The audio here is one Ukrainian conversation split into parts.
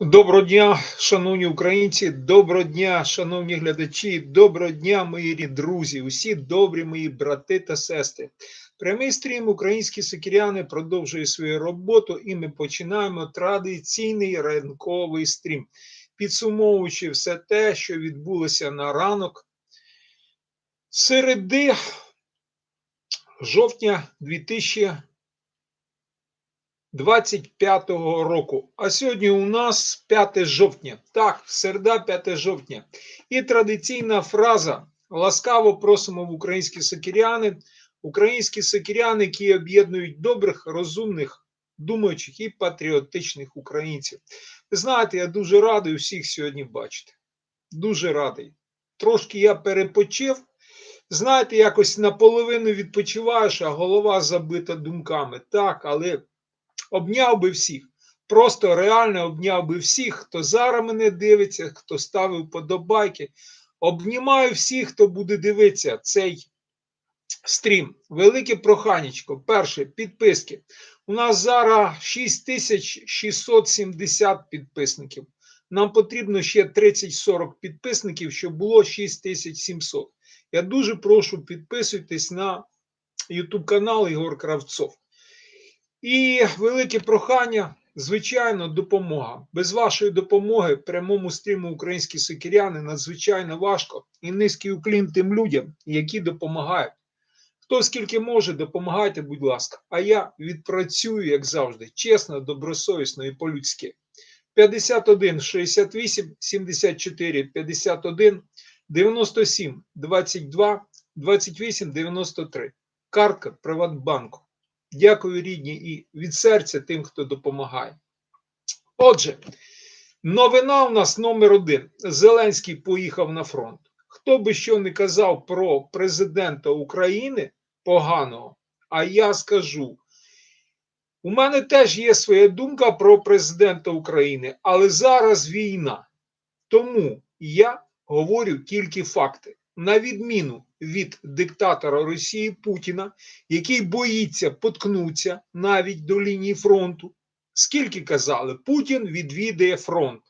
Доброго дня, шановні українці, доброго дня, шановні глядачі, доброго дня, мої рідні друзі, усі добрі мої брати та сестри. Прямий стрім українські сокіряни продовжує свою роботу, і ми починаємо традиційний ранковий стрім, підсумовуючи все те, що відбулося на ранок середи жовтня 2000 25-го року. А сьогодні у нас 5 жовтня. Так, середа 5 жовтня. І традиційна фраза: ласкаво просимо в українські сокиряни, українські сокиряни, які об'єднують добрих, розумних, думаючих і патріотичних українців. Ви знаєте, я дуже радий усіх сьогодні бачити. Дуже радий. Трошки я перепочив. Знаєте, якось наполовину відпочиваєш, а голова забита думками. Так, але обняв би всіх. Просто реально обняв би всіх, хто зараз мене дивиться, хто ставив подобайки. Обнімаю всіх, хто буде дивитися цей стрім. Велике проханечко. Перше, підписки. У нас зараз 6670 підписників. Нам потрібно ще 30-40 підписників, щоб було 6700. Я дуже прошу підписуйтесь на YouTube канал Ігор Кравцов. І велике прохання, звичайно, допомога. Без вашої допомоги прямому стріму українські сокиряни надзвичайно важко і низький уклін тим людям, які допомагають. Хто скільки може, допомагайте, будь ласка. А я відпрацюю, як завжди, чесно, добросовісно і по-людськи. 51 68 74 51 97 22 28 93. Картка Приватбанку. Дякую рідні і від серця тим, хто допомагає. Отже, новина у нас номер один. Зеленський поїхав на фронт. Хто би що не казав про президента України поганого, а я скажу. У мене теж є своя думка про президента України, але зараз війна. Тому я говорю тільки факти. На відміну від диктатора Росії Путіна, який боїться поткнутися навіть до лінії фронту. Скільки казали, Путін відвідає фронт,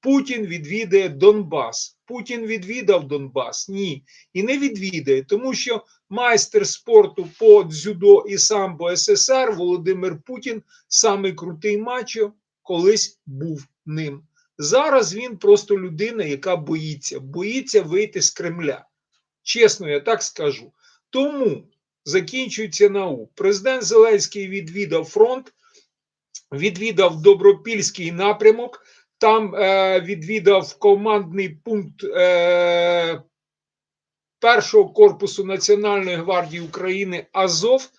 Путін відвідає Донбас. Путін відвідав Донбас? Ні. І не відвідає, тому що майстер спорту по дзюдо і самбо СССР Володимир Путін, самий крутий мачо, колись був ним. Зараз він просто людина, яка боїться, боїться вийти з Кремля. Чесно, я так скажу. Тому закінчується наук. Президент Зеленський відвідав фронт, відвідав Добропільський напрямок, там е, відвідав командний пункт е, першого корпусу Національної гвардії України Азов,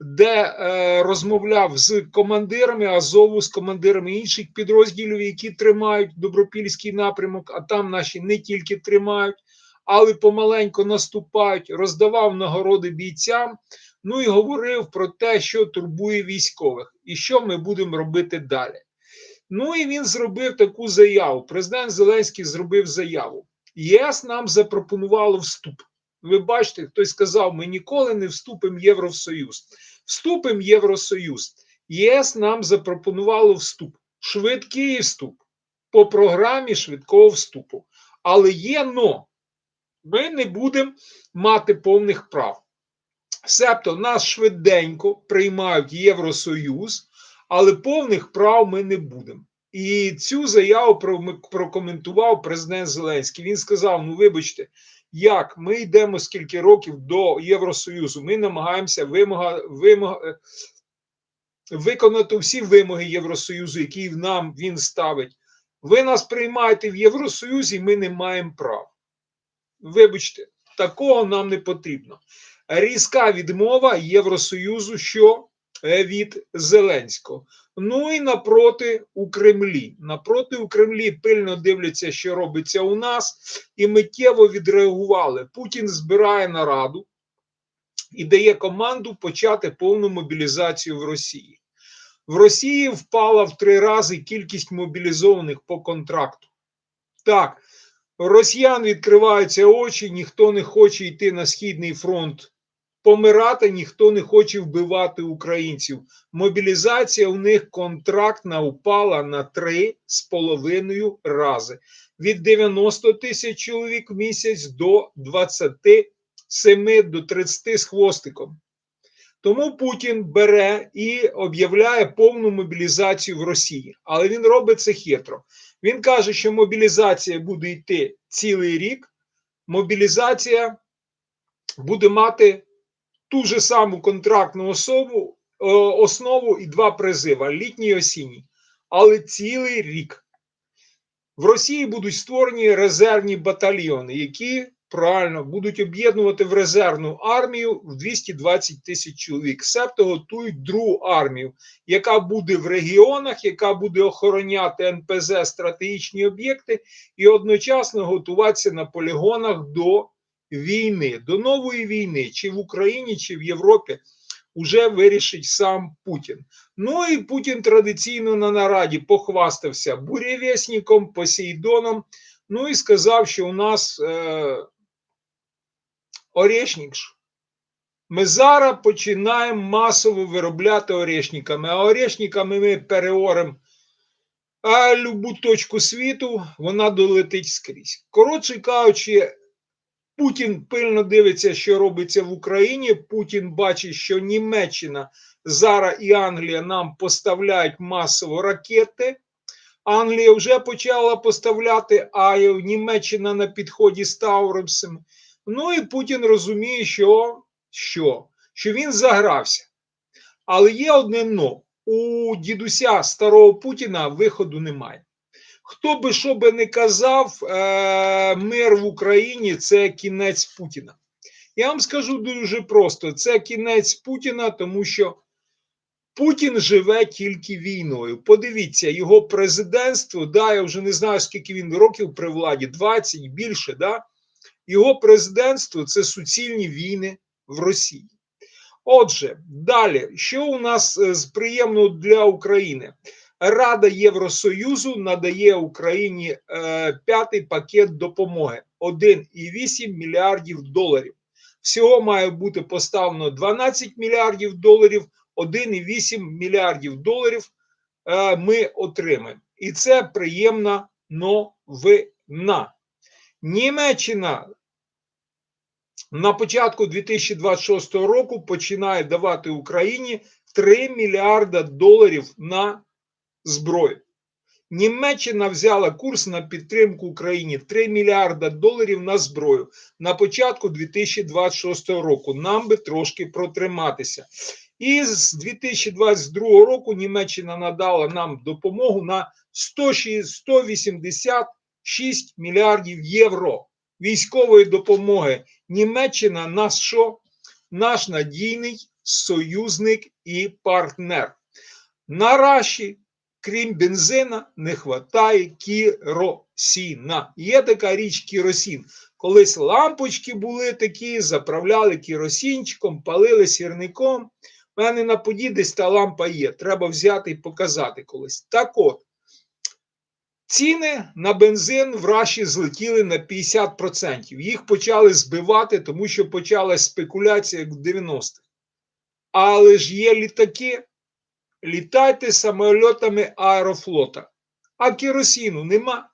де е, розмовляв з командирами Азову, з командирами інших підрозділів, які тримають Добропільський напрямок, а там наші не тільки тримають але помаленьку наступають, роздавав нагороди бійцям. Ну і говорив про те, що турбує військових, і що ми будемо робити далі. Ну і він зробив таку заяву. Президент Зеленський зробив заяву. ЄС нам запропонувало вступ. Ви бачите, хтось сказав: ми ніколи не вступимо в Євросоюз. Вступимо в Євросоюз. ЄС нам запропонувало вступ, швидкий вступ по програмі швидкого вступу. Але є но ми не будемо мати повних прав. Себто нас швиденько приймають Євросоюз, але повних прав ми не будемо. І цю заяву прокоментував президент Зеленський. Він сказав: ну, вибачте, як ми йдемо скільки років до Євросоюзу, ми намагаємося вимога, вимога, виконати всі вимоги Євросоюзу, які нам він ставить. Ви нас приймаєте в Євросоюзі, ми не маємо прав вибачте, такого нам не потрібно. Різка відмова Євросоюзу, що е, від Зеленського. Ну і напроти у Кремлі. Напроти у Кремлі пильно дивляться, що робиться у нас, і миттєво відреагували. Путін збирає нараду і дає команду почати повну мобілізацію в Росії. В Росії впала в три рази кількість мобілізованих по контракту. Так, росіян відкриваються очі, ніхто не хоче йти на Східний фронт помирати ніхто не хоче вбивати українців. Мобілізація у них контрактна упала на 3,5 рази. Від 90 тисяч чоловік в місяць до 27 до 30 з хвостиком. Тому Путін бере і об'являє повну мобілізацію в Росії. Але він робить це хитро. Він каже, що мобілізація буде йти цілий рік. Мобілізація буде мати ту же саму контрактну особу, е, основу і два призива літній і осінній. Але цілий рік. В Росії будуть створені резервні батальйони, які правильно будуть об'єднувати в резервну армію в 220 тисяч чоловік. Себто готують другу армію, яка буде в регіонах, яка буде охороняти НПЗ стратегічні об'єкти і одночасно готуватися на полігонах до війни, до нової війни, чи в Україні, чи в Європі. Уже вирішить сам Путін. Ну і Путін традиційно на нараді похвастався бурєвєсніком, Посейдоном. Ну і сказав, що у нас е, орешник. Ми зараз починаємо масово виробляти орешниками, а орешниками ми переоремо а любу точку світу, вона долетить скрізь. Коротше кажучи, Путін пильно дивиться, що робиться в Україні. Путін бачить, що Німеччина зараз і Англія нам поставляють масово ракети. Англія вже почала поставляти, а Німеччина на підході з Таурусом. Ну і Путін розуміє, що, що, що він загрався. Але є одне но. У дідуся старого Путіна виходу немає. Хто би що би не казав, е, мир в Україні це кінець Путіна. Я вам скажу дуже просто: це кінець Путіна, тому що Путін живе тільки війною. Подивіться, його президентство, да, я вже не знаю, скільки він років при владі, 20 більше. да, Його президентство це суцільні війни в Росії. Отже, далі, що у нас е, з приємного для України? Рада Євросоюзу надає Україні е, п'ятий пакет допомоги 1,8 мільярдів доларів. Всього має бути поставлено 12 мільярдів доларів, 1,8 мільярдів доларів е, ми отримаємо. І це приємна новина. Німеччина на початку 2026 року починає давати Україні 3 мільярда доларів на зброю. Німеччина взяла курс на підтримку Україні 3 мільярда доларів на зброю на початку 2026 року. Нам би трошки протриматися. І з 2022 року Німеччина надала нам допомогу на 186 мільярдів євро військової допомоги. Німеччина наш що? Наш надійний союзник і партнер. Наразі крім бензина, не вистачає кіросіна. Є така річ кіросін. Колись лампочки були такі, заправляли кіросінчиком, палили сірником. У мене на поді десь та лампа є. Треба взяти і показати колись. Так от, ціни на бензин в Раші злетіли на 50%. Їх почали збивати, тому що почалась спекуляція в 90-х. Але ж є літаки літайте самольотами аерофлота. А керосіну нема.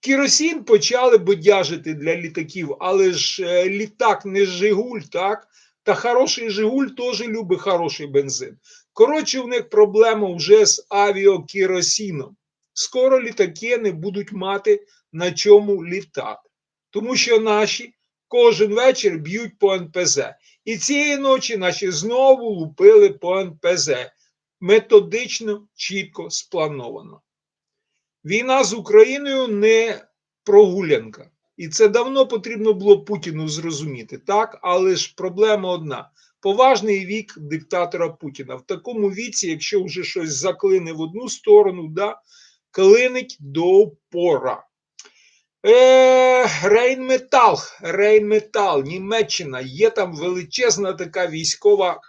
Керосін почали бодяжити для літаків, але ж е, літак не Жигуль, так? Та хороший Жигуль теж любить хороший бензин. Коротше, у них проблема вже з авіокеросіном. Скоро літаки не будуть мати на чому літати. Тому що наші кожен вечір б'ють по НПЗ. І цієї ночі наші знову лупили по НПЗ методично, чітко сплановано. Війна з Україною не прогулянка. І це давно потрібно було Путіну зрозуміти, так? Але ж проблема одна: поважний вік диктатора Путіна. В такому віці, якщо вже щось заклине в одну сторону, да, клинить до упора. Е, Рейнметал, Рейнметал, Німеччина, є там величезна така військова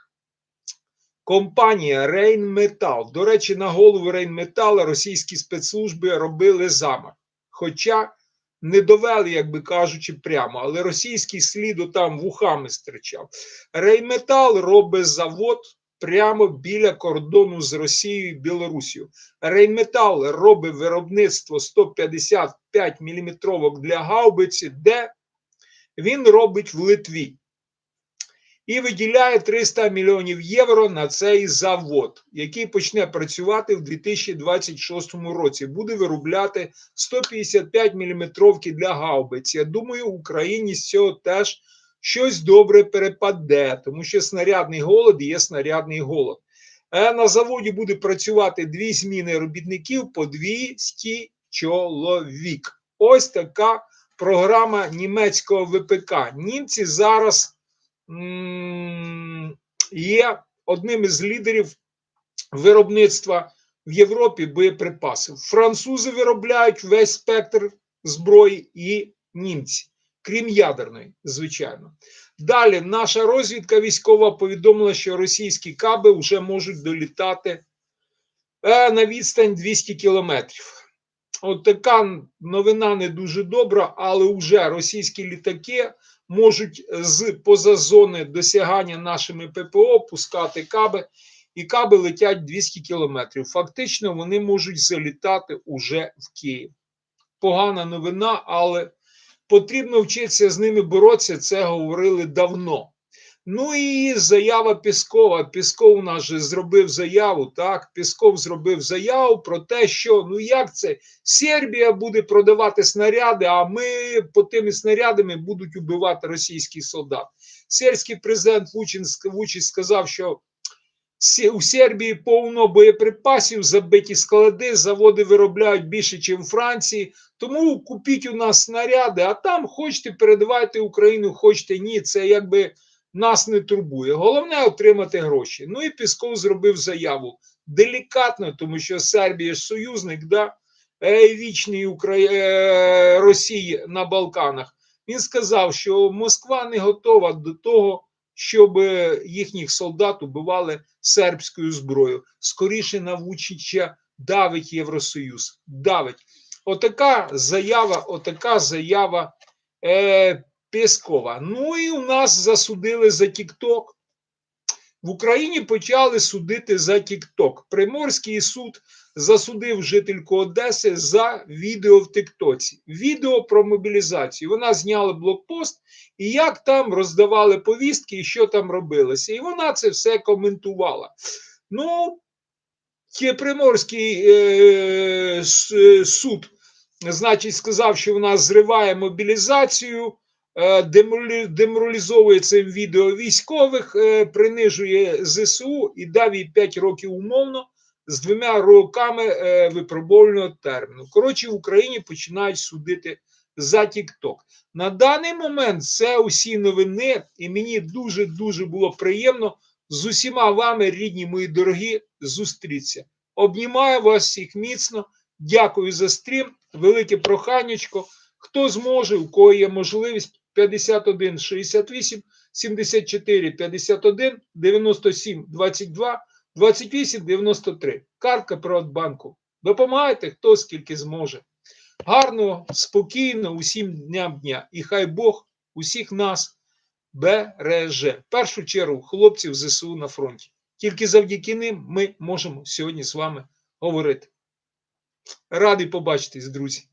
Компанія Рейнметал. До речі, на голову Рейнметала російські спецслужби робили замах. Хоча не довели, як би кажучи, прямо, але російський слід там вухами стирчав. Рейметал робить завод прямо біля кордону з Росією і Білорусією. Рейметал робить виробництво 155 мм для гаубиці, де він робить в Литві. І виділяє 300 мільйонів євро на цей завод, який почне працювати в 2026 році. Буде виробляти 155 мм для гаубиць. Я думаю, Україні з цього теж щось добре перепаде, тому що снарядний голод є снарядний голод. Е, На заводі буде працювати дві зміни робітників по 200 чоловік. Ось така програма німецького ВПК. Німці зараз є одним із лідерів виробництва в Європі боєприпасів. Французи виробляють весь спектр зброї і німці, крім ядерної, звичайно. Далі наша розвідка військова повідомила, що російські каби вже можуть долітати е, на відстань 200 кілометрів. От така новина не дуже добра, але вже російські літаки можуть з поза зони досягання нашими ППО пускати каби, і каби летять 200 кілометрів. Фактично, вони можуть залітати уже в Київ. Погана новина, але потрібно вчитися з ними боротися. Це говорили давно. Ну і заява Піскова. Пісков у нас же зробив заяву. Так, Пісков зробив заяву про те, що ну як це Сербія буде продавати снаряди, а ми по тими снарядами будуть убивати російських солдат. Сербський президент Вучин, Вучич сказав, що у Сербії повно боєприпасів, забиті склади, заводи виробляють більше, ніж у Франції. Тому купіть у нас снаряди, а там хочете передавайте Україну, хочете ні. Це якби нас не турбує. Головне отримати гроші. Ну і Пісков зробив заяву делікатно, тому що Сербія ж союзник, да, вічний Укра... е, Росії на Балканах. Він сказав, що Москва не готова до того, щоб е, їхніх солдат убивали сербською зброєю. Скоріше на Вучича давить Євросоюз. Давить. Отака заява, отака заява е, Пєскова. Ну і у нас засудили за Тікток. В Україні почали судити за Тікток. Приморський суд засудив жительку Одеси за відео в Тіктоці. Відео про мобілізацію. Вона зняла блокпост і як там роздавали повістки і що там робилося. І вона це все коментувала. Ну, Приморський е, суд, значить, сказав, що вона зриває мобілізацію, деморалізовує цим відео військових, е, принижує ЗСУ і дав їй 5 років умовно з двома роками е, випробовувального терміну. Коротше, в Україні починають судити за TikTok. На даний момент це усі новини, і мені дуже дуже було приємно з усіма вами, рідні мої дорогі, зустрітися. Обнімаю вас всіх міцно. Дякую за стрім. Велике проханнячко. Хто зможе, у кого є можливість 51 68 74 51 97 22 28 93. Картка Приватбанку. Допомагайте, хто скільки зможе. Гарного, спокійного усім дням дня. І хай Бог усіх нас береже. В першу чергу хлопців ЗСУ на фронті. Тільки завдяки ним ми можемо сьогодні з вами говорити. Радий побачитись, друзі.